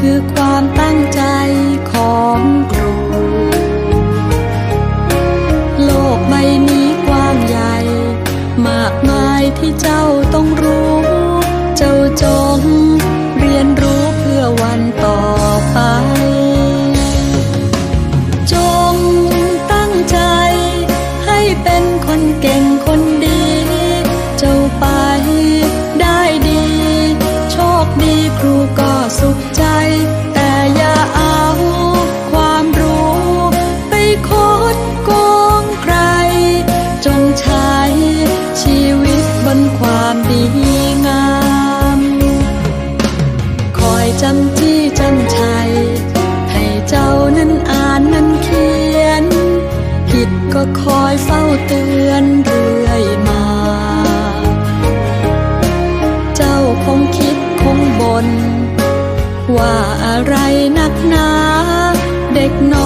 คือความตั้งใจของครูโลกใบนี้กว้างใหญ่ มากมายที่เจ้าต้องรู้ เจ้าจงเรียนรู้เพื่อวันต่อไป จงตั้งใจให้เป็นคนเก่ง น ว่าอะไรนักหนา เด็กน้อย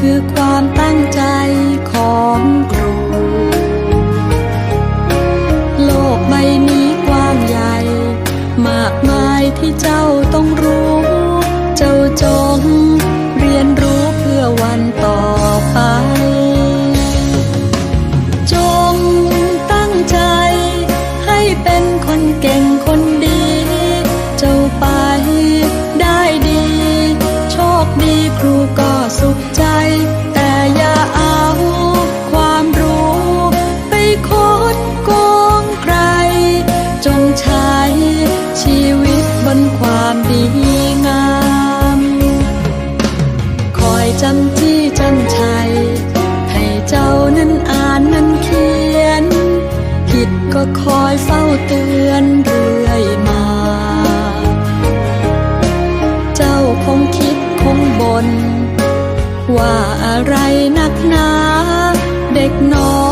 คือความตั้งใจของครู โลกใบนี้กว้างใหญ่ มากมายที่เจ้าต้องรู้ เตือนเรื่อยมา เจ้าคงคิดคงบน ว่าอะไรนักหนา เด็กน้อย